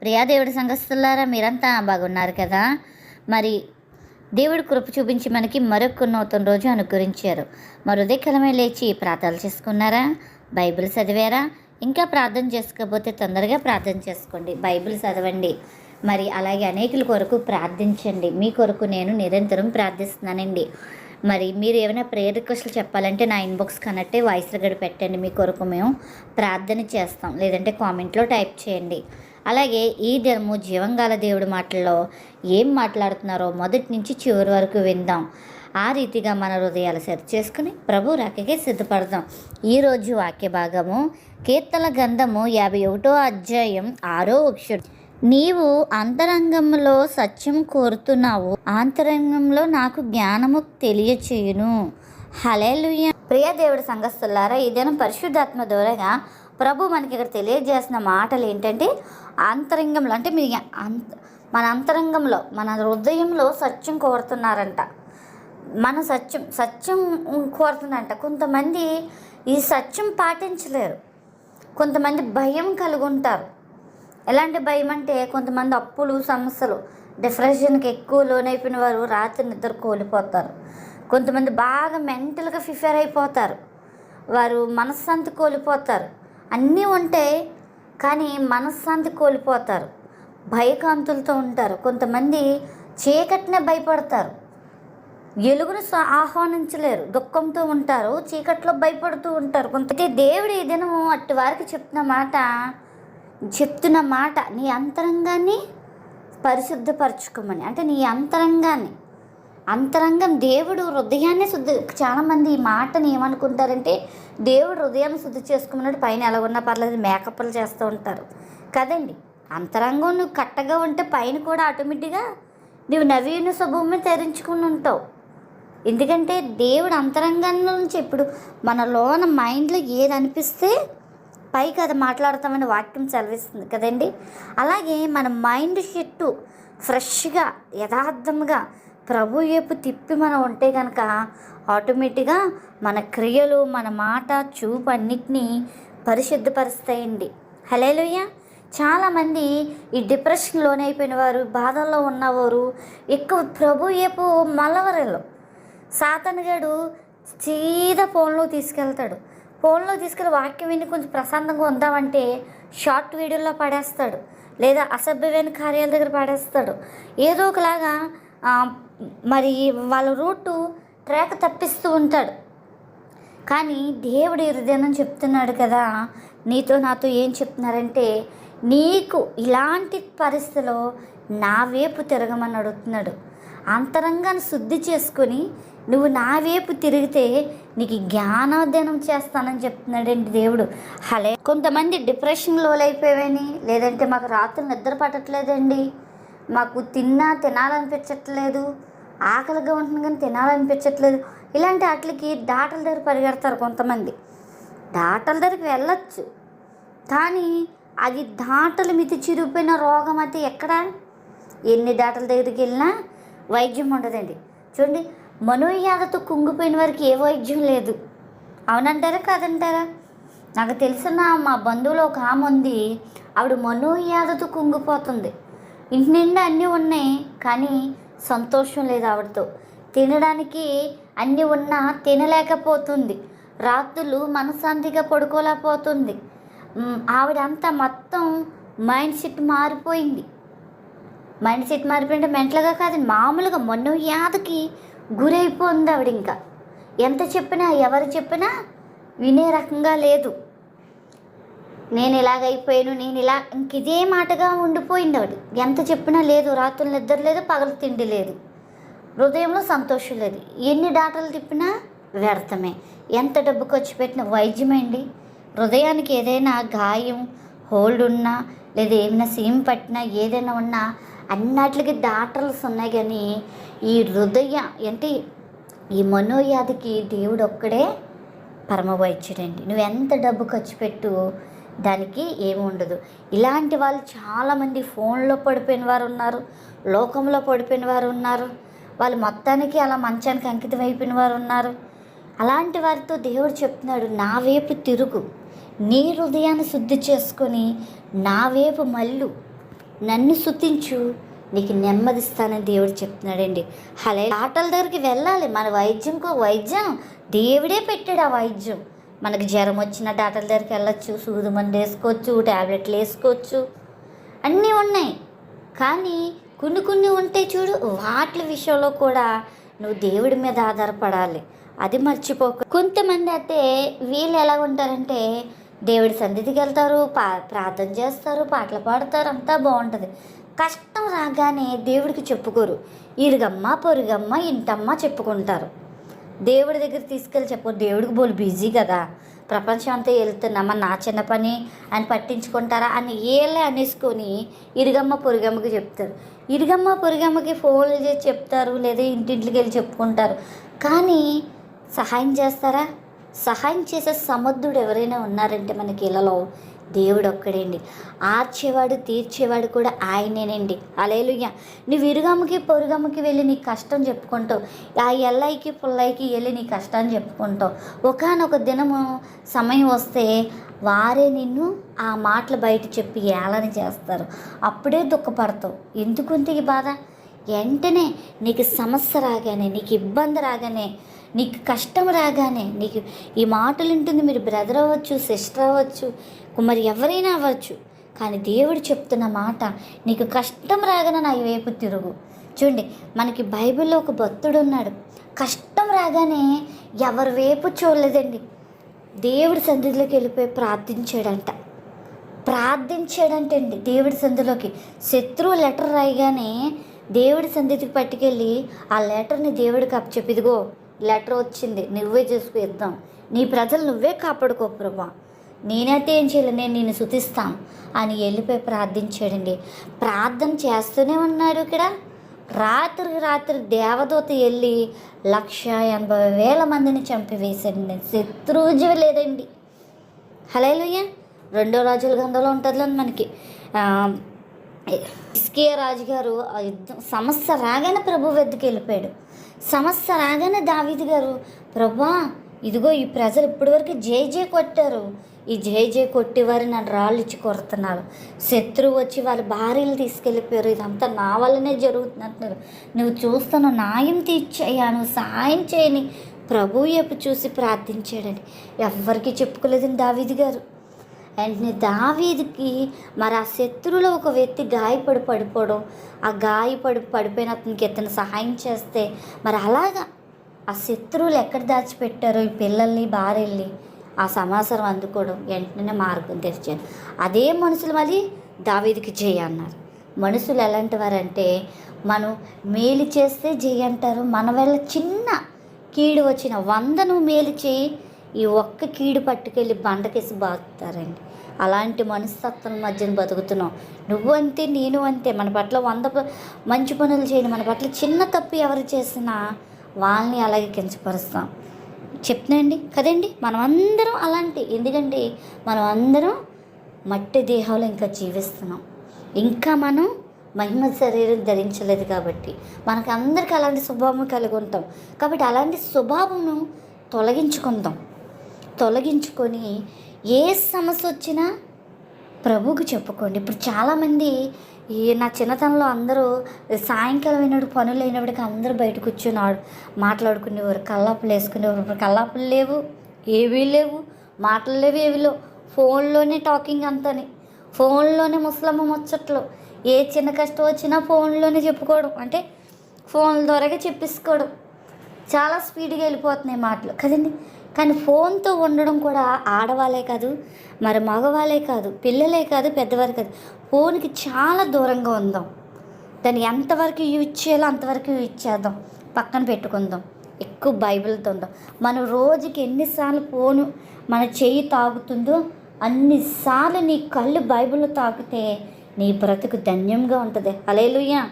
ప్రియాదేవుడి సంఘస్థులారా మీరంతా బాగున్నారు కదా? మరి దేవుడి కృప చూపించి మనకి మరొక నూతన రోజు అనుకరించారు మరుదే ఉదయకాలమే లేచి ప్రార్థనలు చేసుకున్నారా? బైబిల్ చదివారా? ఇంకా ప్రార్థన చేసుకోకపోతే తొందరగా ప్రార్థన చేసుకోండి. బైబిల్ చదవండి. మరి అలాగే అనేకుల కొరకు ప్రార్థించండి. మీ కొరకు నేను నిరంతరం ప్రార్థిస్తున్నానండి. మరి మీరు ఏమైనా ప్రేయర్ రిక్వెస్ట్లు చెప్పాలంటే నా ఇన్బాక్స్ కనట్టే వాయిస్ రికార్డ్ పెట్టండి మీ కొరకు మేము ప్రార్థన చేస్తాం. లేదంటే కామెంట్లో టైప్ చేయండి. అలాగే ఈ దినము జీవంగాల దేవుడి మాటల్లో ఏం మాట్లాడుతున్నారో మొదటి నుంచి చివరి వరకు విందాం. ఆ రీతిగా మన హృదయాలు సరి చేసుకుని ప్రభు రాకకే సిద్ధపడదాం. ఈరోజు వాక్య భాగము కీర్తన గంధము యాభై ఒకటో అధ్యాయం ఆరో అక్షరం నీవు అంతరంగంలో సత్యం కోరుతున్నావు. అంతరంగంలో నాకు జ్ఞానము తెలియచేయును. హలేలుయ ప్రియ దేవుడి సంఘస్థులారా ఈ దినం పరిశుద్ధాత్మ దూరంగా ప్రభు మనకి ఇక్కడ తెలియజేసిన మాటలు ఏంటంటే అంతరంగంలో అంటే మీ అంత మన అంతరంగంలో మన హృదయంలో సత్యం కోరుతున్నారంట. మన సత్యం సత్యం కోరుతుందంట కొంతమంది ఈ సత్యం పాటించలేరు. కొంతమంది భయం కలిగి ఉంటారు ఎలాంటి భయం అంటే కొంతమంది అప్పులు సమస్యలు డిప్రెషన్కి ఎక్కువ లోనైపోయిన వారు రాత్రి నిద్ర కోల్పోతారు. కొంతమంది బాగా మెంటల్గా ప్రిఫేర్ అయిపోతారు. వారు మనశ్శాంతి కోల్పోతారు. అన్నీ ఉంటాయి కానీ మనశ్శాంతి కోల్పోతారు. భయకాంతులతో ఉంటారు. కొంతమంది చీకటినే భయపడతారు. ఎలుగును ఆహ్వానించలేరు. దుఃఖంతో ఉంటారు. చీకట్లో భయపడుతూ ఉంటారు. కొంత దేవుడు ఈ అట్టి వారికి చెప్తున్న మాట చెప్తున్న మాట నీ అంతరంగాన్ని పరిశుద్ధపరచుకోమని. అంటే నీ అంతరంగాన్ని. అంతరంగం దేవుడు హృదయాన్ని శుద్ధి చాలామంది ఈ మాటని ఏమనుకుంటారంటే దేవుడు హృదయాన్ని శుద్ధి చేసుకోమన్నాడు పైన ఎలా ఉన్నా పర్లేదు మేకప్లు చేస్తూ ఉంటారు. కదండి? అంతరంగం నువ్వు కట్టగా ఉంటే పైన కూడా ఆటోమేటిక్గా నువ్వు నవీన స్వభావమే తెరించుకుని ఉంటావు. ఎందుకంటే దేవుడు అంతరంగం నుంచి ఇప్పుడు మన లోన మైండ్లో ఏది అనిపిస్తే పైకి అది మాట్లాడతామని వాక్యం సెలవిస్తుంది కదండి. అలాగే మన మైండ్ షెట్టు ఫ్రెష్గా యథార్థంగా ప్రభు వైపు తిప్పి మనం ఉంటే కనుక ఆటోమేటిక్గా మన క్రియలు మన మాట చూపు అన్నిటినీ పరిశుద్ధపరుస్తాయండి. హలేలుయ్య చాలామంది ఈ డిప్రెషన్ లోనైపోయిన వారు బాధల్లో ఉన్నవారు ఎక్కువ ప్రభు వైపు మలవరలు. సాతనగాడు సీదా ఫోన్లో తీసుకెళ్తాడు. ఫోన్లో తీసుకెళ్ళి వాక్యం విని కొంచెం ప్రశాంతంగా ఉందామంటే షార్ట్ వీడియోలో పడేస్తాడు. లేదా అసభ్యమైన కార్యాల దగ్గర పడేస్తాడు. ఏదో ఒకలాగా మరి వాళ్ళ రూటు ట్రాక్ తప్పిస్తూ ఉంటాడు. కానీ దేవుడి హృదయం చెప్తున్నాడు కదా నీతో నాతో ఏం చెప్తున్నారంటే నీకు ఇలాంటి పరిస్థితిలో నా వైపు తిరగమని అడుగుతున్నాడు. అంతరంగాన్ని శుద్ధి చేసుకొని నువ్వు నా వైపు తిరిగితే నీకు జ్ఞానోదయం చేస్తానని చెప్తున్నాడండి దేవుడు. హలే. కొంతమంది డిప్రెషన్ లోలైపోయావని లేదంటే మాకు రాత్రి నిద్ర పట్టట్లేదండి. మాకు తిన్నా తినాలనిపించట్లేదు. ఆకలిగా ఉంటుంది కానీ తినాలనిపించట్లేదు. ఇలాంటి వాటికి దాటల దగ్గర పరిగెడతారు కొంతమంది. డాటల దగ్గరికి వెళ్ళచ్చు. కానీ అది దాటలు మితి చిరిగిపోయిన రోగం అయితే ఎక్కడ? ఎన్ని దాటల దగ్గరికి వెళ్ళినా వైద్యం ఉండదండి. చూడండి మనోయాదతో కుంగిపోయిన వారికి ఏ వైద్యం లేదు. అవునంటారా కాదంటారా? నాకు తెలిసిన మా బంధువులు ఒక ఆమె ఉంది. ఆవిడ మనోయాదతో కుంగిపోతుంది. ఇంటి నిండా అన్నీ ఉన్నాయి కానీ సంతోషం లేదు ఆవిడతో. తినడానికి అన్నీ ఉన్నా తినలేకపోతుంది. రాత్రులు మనశ్శాంతిగా పడుకోలేకపోతుంది. ఆవిడంతా మొత్తం మైండ్ సెట్ మారిపోయింది. మైండ్ సెట్ మారిపోయింటే మెంటల్గా కాదు మామూలుగా మొన్న యాదకి గురైపోయింది ఆవిడ ఇంకా ఎంత చెప్పినా ఎవరు చెప్పినా వినే రకంగా లేదు. నేను ఇలాగైపోయాను నేను ఇలా ఇంక ఇదే మాటగా ఉండిపోయింది ఆవిడ. ఎంత చెప్పినా లేదు రాత్రులు నిద్ర లేదు పగలు తిండి లేదు. హృదయంలో సంతోషం లేదు. ఎన్ని డాటలు తిప్పినా వ్యర్థమే. ఎంత డబ్బు ఖర్చు పెట్టిన వైద్యమండి హృదయానికి ఏదైనా గాయం హోల్డ్ ఉన్నా లేదా ఏమైనా సీమ్ పట్టినా ఏదైనా ఉన్నా అన్నట్లకి డాక్టర్స్ ఉన్నాయి కానీ ఈ హృదయ అంటే ఈ మనోవ్యాధికి దేవుడు ఒక్కడే పరమ వైద్యుడండి నువ్వు ఎంత డబ్బు ఖర్చు పెట్టు దానికి ఏమి ఉండదు. ఇలాంటి వాళ్ళు చాలామంది ఫోన్లో పడిపోయిన వారు ఉన్నారు లోకంలో పడిపోయిన వారు ఉన్నారు వాళ్ళు మొత్తానికి అలా మంచానికి అంకితం అయిపోయిన వారు ఉన్నారు. అలాంటి వారితో దేవుడు చెప్తున్నాడు నా వైపు తిరుగు నీ హృదయాన్ని శుద్ధి చేసుకొని నా వైపు మల్లు నన్ను శుద్ధించు నీకు నెమ్మదిస్తానని దేవుడు చెప్తున్నాడండి. హలే డాక్టర్ల దగ్గరికి వెళ్ళాలి. మన వైద్యంకో వైద్యం. దేవుడే పెట్టాడు ఆ వైద్యం. మనకు జ్వరం వచ్చిన డాక్టర్ల దగ్గరికి వెళ్ళొచ్చు సూది మందు వేసుకోవచ్చు ట్యాబ్లెట్లు వేసుకోవచ్చు. అన్నీ ఉన్నాయి. కానీ కొన్ని కొన్ని ఉంటాయి చూడు వాటి విషయంలో కూడా నువ్వు దేవుడి మీద ఆధారపడాలి. అది మర్చిపోక. కొంతమంది అయితే వీళ్ళు ఎలా ఉంటారంటే దేవుడి సన్నిధికి వెళ్తారు పా ప్రార్థన చేస్తారు పాటలు పాడతారు అంతా బాగుంటుంది. కష్టం రాగానే దేవుడికి చెప్పుకోరు. ఇరుగమ్మ పొరుగమ్మ ఇంటమ్మ చెప్పుకుంటారు. దేవుడి దగ్గర తీసుకెళ్ళి చెప్పు దేవుడికి బోలు బిజీ కదా. ప్రపంచం అంతా వెళ్తున్నామా నా చిన్న పని అని పట్టించుకుంటారా అని ఏలే అనేసుకొని ఇరుగమ్మ పొరుగమ్మకి చెప్తారు. ఇరుగమ్మ పొరుగమ్మకి ఫోన్లు చేసి చెప్తారు లేదా ఇంటింటికి వెళ్ళి చెప్పుకుంటారు. కానీ సహాయం చేస్తారా? సహాయం చేసే సమర్థుడు ఎవరైనా ఉన్నారంటే మనకి ఇళ్ళలో దేవుడు ఒక్కడేండి. ఆర్చేవాడు తీర్చేవాడు కూడా ఆయనేనండి. అలేలుయ్య నువ్వు ఇరుగమ్మకి పొరుగమ్మకి వెళ్ళి నీ కష్టం చెప్పుకుంటావు. ఆ ఎల్లైకి పుల్లైకి వెళ్ళి నీ కష్టాన్ని చెప్పుకుంటావు. ఒకనొక దినము సమయం వస్తే వారే నిన్ను ఆ మాటలు బయట చెప్పి ఏలని చేస్తారు. అప్పుడే దుఃఖపడతావు. ఎందుకు ఈ బాధ? వెంటనే నీకు సమస్య రాగానే నీకు ఇబ్బంది రాగానే నీకు కష్టం రాగానే నీకు ఈ మాటలు ఉంటుంది మీరు బ్రదర్ అవ్వచ్చు సిస్టర్ అవ్వచ్చు మరి ఎవరైనా అవ్వచ్చు. కానీ దేవుడు చెప్తున్న మాట నీకు కష్టం రాగానే నా వైపు తిరుగు. చూడండి మనకి బైబిల్లో ఒక భక్తుడు ఉన్నాడు. కష్టం రాగానే ఎవరి వైపు చూడలేదండి. దేవుడి సంధిలోకి వెళ్ళిపోయి ప్రార్థించాడంట. ప్రార్థించాడంటండి దేవుడి సంధిలోకి శత్రువు లెటర్ రాయగానే దేవుడి సంధికి పట్టుకెళ్ళి ఆ లెటర్ని దేవుడికి అప్పచెప్పిదిగో లెటర్ వచ్చింది నువ్వే చేసుకు యుద్ధం నీ ప్రజలు నువ్వే కాపాడుకో ప్రభా. నేనైతే ఏం చేయలేదు నేను నిన్ను శుతిస్తాను అని వెళ్ళిపోయి ప్రార్థించాడండి. ప్రార్థన చేస్తూనే ఉన్నాడు ఇక్కడ. రాత్రికి రాత్రి దేవదూత వెళ్ళి లక్ష ఎనభై వేల మందిని చంపివేశాడండి. శత్రువు లేదండి. హలేలుయ్య రెండో రాజుల గంధంలో ఉంటుందని మనకి. ఇస్కే ఇస్కియా రాజుగారు ఆ యుద్ధం సమస్య రాగానే ప్రభు వెద్దకు వెళ్ళిపోయాడు. సమస్య రాగానే దావీదు గారు ప్రభా ఇదిగో ఈ ప్రజలు ఇప్పటివరకు జై జే కొట్టారు. ఈ జై జే కొట్టేవారు నన్ను రాళ్ళు ఇచ్చి కొడుతున్నారు. శత్రువు వచ్చి వాళ్ళ భార్యలు తీసుకెళ్ళిపోయారు. ఇదంతా నా వల్లనే జరుగుతుంది అంటున్నారు నువ్వు చూస్తాను న్యాయం తీర్చయ్యా. నువ్వు సాయం చేయని ప్రభు వైపు చూసి ప్రార్థించాడండి. ఎవ్వరికీ చెప్పుకోలేదని దావీది గారు. వెంటనే దావీదికి మరి ఆ శత్రువులో ఒక వ్యక్తి గాయపడి పడిపోవడం ఆ గాయపడి పడిపోయిన అతనికి ఇతను సహాయం చేస్తే మరి అలాగా ఆ శత్రువులు ఎక్కడ దాచిపెట్టారో ఈ పిల్లల్ని భార్యల్ని ఆ సమాచారం అందుకోవడం వెంటనే మార్గం తెరిచాను అదే మనుషులు మళ్ళీ దావీదికి చేయన్నారు అన్నారు. మనుషులు ఎలాంటి వారంటే మనం మేలు చేస్తే జయ అంటారు. మన వల్ల చిన్న కీడు వచ్చిన వందను మేలు చేయి ఈ ఒక్క కీడు పట్టుకెళ్ళి బండకేసి బాగుతారండి అలాంటి మనస్తత్వం మధ్యన బతుకుతున్నాం. నువ్వు అంతే నేను అంతే మన పట్ల వంద మంచి పనులు చేయని మన పట్ల చిన్న తప్పు ఎవరు చేసినా వాళ్ళని అలాగే కించపరుస్తాం. చెప్తున్నాండి కదండి? మనం అందరం అలాంటి ఎందుకంటే మనం అందరం మట్టి దేహంలో ఇంకా జీవిస్తున్నాం. ఇంకా మనం మహిమ శరీరం ధరించలేదు కాబట్టి మనకు అందరికీ అలాంటి స్వభావం కలిగి ఉంటాం. కాబట్టి అలాంటి స్వభావంను తొలగించుకుందాం. తొలగించుకొని ఏ సమస్య వచ్చినా ప్రభువుకి చెప్పుకోండి. ఇప్పుడు చాలామంది ఈ నా చిన్నతనంలో అందరూ సాయంకాలం అయినప్పుడు పనులు అయినప్పటికీ అందరూ బయట కూర్చొని మాట్లాడుకునేవారు. కల్లాపులు వేసుకునేవారు. ఇప్పుడు కల్లాపులు లేవు ఏవీ లేవు మాటలు లేవు ఏవి లేవు. ఫోన్లోనే టాకింగ్ అంతని. ఫోన్లోనే ముసలమ్మ ముచ్చట్లు. ఏ చిన్న కష్టం వచ్చినా ఫోన్లోనే చెప్పుకోవడం. అంటే ఫోన్ ద్వారాగా చెప్పేసుకోవడం. చాలా స్పీడ్గా వెళ్ళిపోతున్నాయి మాటలు. కదండి? కానీ ఫోన్తో ఉండడం కూడా ఆడవాళ్ళే కాదు మరి మగవాళ్ళే కాదు పిల్లలే కాదు పెద్దవారు కాదు. ఫోన్కి చాలా దూరంగా ఉందాం. దాన్ని ఎంతవరకు యూజ్ చేయాలో అంతవరకు యూజ్ చేద్దాం. పక్కన పెట్టుకుందాం. ఎక్కువ బైబిల్తో ఉందాం. మనం రోజుకి ఎన్నిసార్లు ఫోను మన చెయ్యి తాగుతుందో అన్నిసార్లు నీ కళ్ళు బైబిల్ తాకితే నీ బ్రతుకు ధన్యంగా ఉంటుంది. అలేలుయ్యా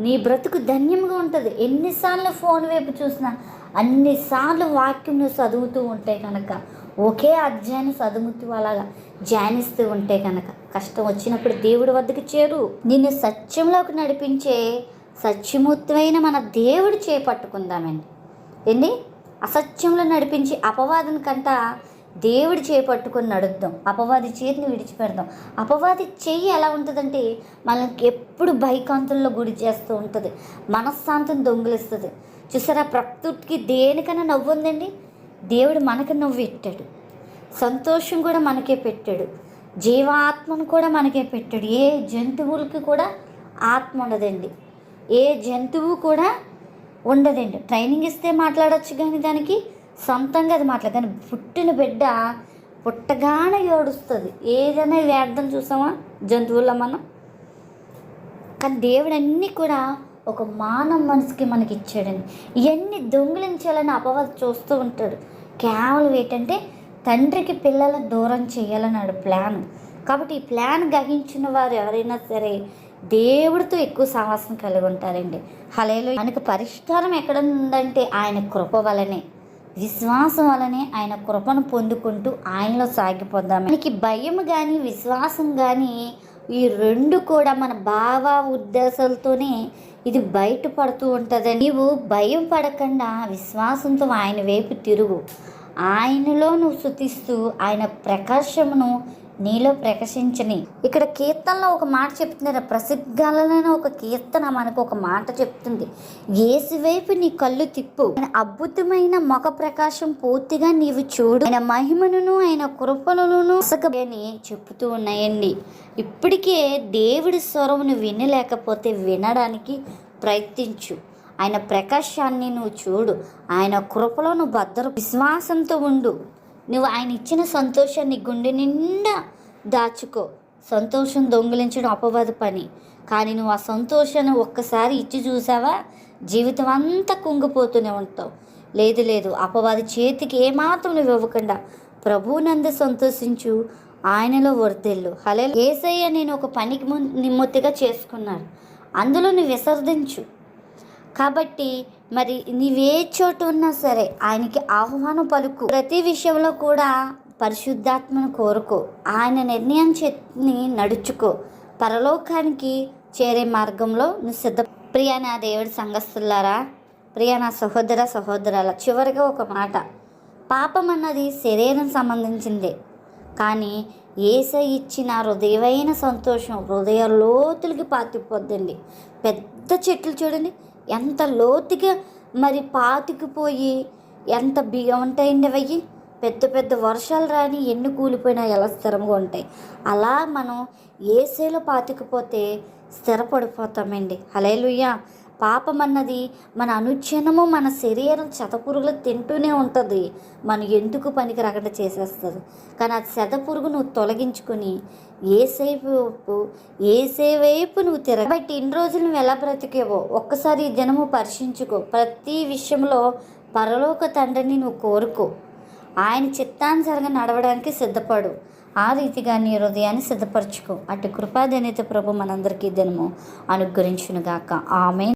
నీ బ్రతుకు ధన్యంగా ఉంటుంది. ఎన్నిసార్లు ఫోన్ వైపు చూసినా అన్నిసార్లు వాక్యం నువ్వు చదువుతూ ఉంటే కనుక ఒకే అధ్యాయాన్ని చదువుతూ అలాగా ధ్యానిస్తూ ఉంటే కనుక కష్టం వచ్చినప్పుడు దేవుడి వద్దకు చేరు. నిన్ను సత్యంలోకి నడిపించే సత్యమూర్తమైన మన దేవుడు చేపట్టుకుందామండి. ఏంటి అసత్యంలో నడిపించి అపవాదం కంట దేవుడు చేపట్టుకొని నడుద్దాం. అపవాది చేతిని విడిచిపెడదాం. అపవాది చెయ్యి ఎలా ఉంటుందంటే మనకి ఎప్పుడు భయకాంతుల్లో గుడి చేస్తూ ఉంటుంది. మనశ్శాంతం దొంగిలిస్తుంది. చూసారా? ప్రకృతికి దేనికైనా నవ్వు ఉందండి. దేవుడు మనకు నవ్వు పెట్టాడు. సంతోషం కూడా మనకే పెట్టాడు. జీవాత్మను కూడా మనకే పెట్టాడు. ఏ జంతువులకి కూడా ఆత్మ ఉండదండి. ఏ జంతువు కూడా ఉండదండి. ట్రైనింగ్ ఇస్తే మాట్లాడచ్చు కానీ దానికి సొంతంగా అది మాట్లాడ కానీ పుట్టిన బిడ్డ పుట్టగానే ఏడుస్తుంది. ఏదైనా వేర్థం చూసామా? జంతువుల్లో మనం. కానీ దేవుడు అన్నీ కూడా ఒక మానవ మనసుకి మనకి ఇచ్చాడండి ఇవన్నీ దొంగిలించాలని అపవాద చూస్తూ ఉంటాడు. కేవలం ఏంటంటే తండ్రికి పిల్లలను దూరం చేయాలన్నాడు ప్లాన్. కాబట్టి ఈ ప్లాన్ గ్రహించిన వారు ఎవరైనా సరే దేవుడితో ఎక్కువ సాహసం కలిగి ఉంటారండి. హలేలో మనకు పరిష్కారం ఎక్కడ ఉందంటే ఆయన కృప వలనే విశ్వాసం వలనే ఆయన కృపను పొందుకుంటూ ఆయనలో సాగిపోదాం మనకి భయం కానీ విశ్వాసం కానీ ఈ రెండు కూడా మన భావ ఉద్దేశాలతోనే ఇది బయటపడుతూ ఉంటుంది నీవు భయం పడకుండా విశ్వాసంతో ఆయన వైపు తిరుగు. ఆయనలో నువ్వు శుతిస్తూ ఆయన ప్రకాశమును నీలో ప్రకాశించని. ఇక్కడ కీర్తనలో ఒక మాట చెప్తున్నారు. ప్రసిద్ధాలైన ఒక కీర్తన మనకు ఒక మాట చెప్తుంది. ఏసువైపు నీ కళ్ళు తిప్పు. ఆయన అద్భుతమైన ముఖ ప్రకాశం పూర్తిగా నీవు చూడు. ఆయన మహిమను ఆయన కృపలను అని చెప్తూ ఉన్నాయండి. ఇప్పటికే దేవుడి స్వరమును వినలేకపోతే వినడానికి ప్రయత్నించు. ఆయన ప్రకాశాన్ని నువ్వు చూడు. ఆయన కృపలను భద్ర విశ్వాసంతో ఉండు. నువ్వు ఆయన ఇచ్చిన సంతోషాన్ని గుండె నిండా దాచుకో. సంతోషం దొంగిలించడం అపవాద పని. కానీ నువ్వు ఆ సంతోషాన్ని ఒక్కసారి ఇచ్చి చూసావా? జీవితం అంతా కుంగిపోతూనే ఉంటావు. లేదు లేదు. అపవాది చేతికి ఏమాత్రం నువ్వు ఇవ్వకుండా ప్రభువునందు సంతోషించు. ఆయనలో వర్తెళ్ళు హలే ఏసయ్య నేను ఒక పనికి ముందు నిమ్మొత్తిగా చేసుకున్నాను. అందులో నువ్వు విసర్జించు. కాబట్టి మరి నీవే చోటు ఉన్నా సరే ఆయనకి ఆహ్వానం పలుకు. ప్రతి విషయంలో కూడా పరిశుద్ధాత్మను కోరుకో. ఆయన నిర్ణయం చేతిని నడుచుకో. పరలోకానికి చేరే మార్గంలో నువ్వు సిద్ధ ప్రియ నా దేవుడి సంఘస్థులారా ప్రియ నా సహోదర సహోదరాల చివరిగా ఒక మాట. పాపం అన్నది శరీరం సంబంధించిందే. కానీ ఏస ఇచ్చిన హృదయమైన సంతోషం హృదయ లోతులకి పాతిపోద్దండి. పెద్ద చెట్లు చూడండి ఎంత లోతుగా మరి పాతికిపోయి ఎంత బియ్యం ఉంటాయండి అవి? పెద్ద పెద్ద వర్షాలు రాని ఎన్ని కూలిపోయినా ఎలా స్థిరంగా ఉంటాయి? అలా మనం ఏసేలో పాతికిపోతే స్థిరపడిపోతామండి. హలేలుయ్య పాపం అన్నది మన అనుక్షణము మన శరీరం చెతపురుగులు తింటూనే ఉంటుంది. మనం ఎందుకు పనికి రాకుండా చేసేస్తుంది? కానీ ఆ చెతపురుగు నువ్వు తొలగించుకొని ఏసేపు ఏసే వైపు నువ్వు తిరగ. బట్టి ఇన్ని రోజులు నువ్వు ఎలా బ్రతికేవో ఒక్కసారి ఈ దినము పరిశీలించుకో. ప్రతి విషయంలో పరలోక తండ్రిని నువ్వు కోరుకో. ఆయన చిత్తానుసరంగా నడవడానికి సిద్ధపడు. ఆ రీతిగా నీ హృదయాన్ని సిద్ధపరచుకో. అటు కృపాధన్యత ప్రభు మనందరికీ దినము అనుగ్రహించునుగాక. ఆమె